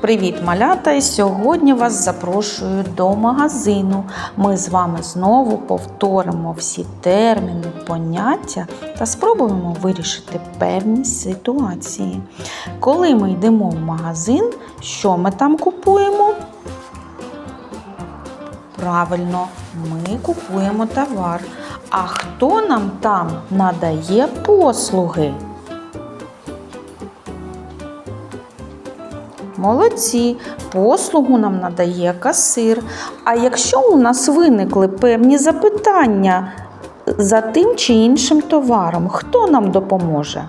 Привіт, малята! І сьогодні вас запрошую до магазину. Ми з вами знову повторимо всі терміни, поняття та спробуємо вирішити певні ситуації. Коли ми йдемо в магазин, що ми там купуємо? Правильно, ми купуємо товар. А хто нам там надає послуги? Молодці, послугу нам надає касир. А якщо у нас виникли певні запитання за тим чи іншим товаром, хто нам допоможе?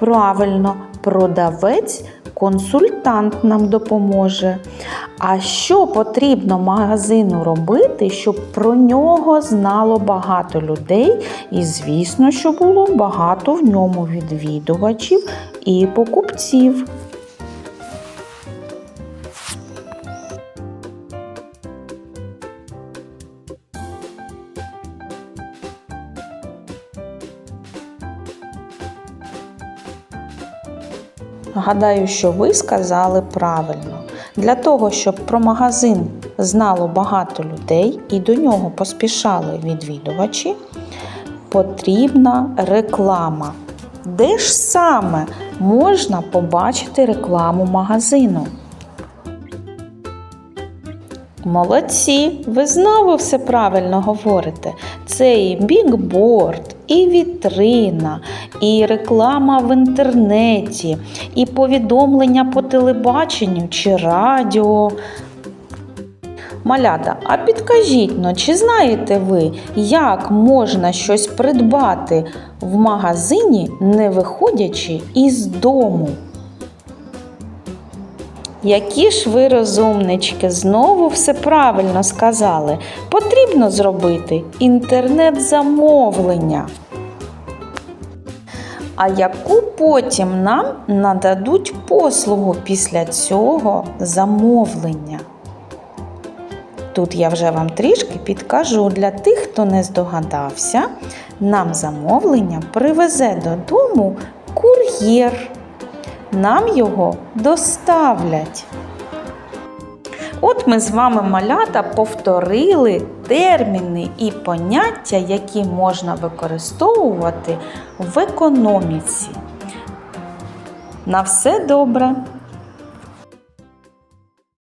Правильно, продавець, консультант нам допоможе. А що потрібно магазину робити, щоб про нього знало багато людей, і, звісно, що було багато в ньому відвідувачів і покупців. Гадаю, що ви сказали правильно. Для того, щоб про магазин знало багато людей і до нього поспішали відвідувачі, потрібна реклама. Де ж саме можна побачити рекламу магазину? Молодці, ви знову все правильно говорите. Це і бікборд, і вітрина, і реклама в інтернеті, і повідомлення по телебаченню чи радіо. Малята, а підкажіть ну, чи знаєте ви, як можна щось придбати в магазині, не виходячи із дому? Які ж ви розумнички, знову все правильно сказали. Потрібно зробити інтернет-замовлення. А яку потім нам нададуть послугу після цього замовлення? Тут я вже вам трішки підкажу для тих, хто не здогадався, нам замовлення привезе додому кур'єр нам його доставлять. От ми з вами малята повторили терміни і поняття, які можна використовувати в економіці. На все добре!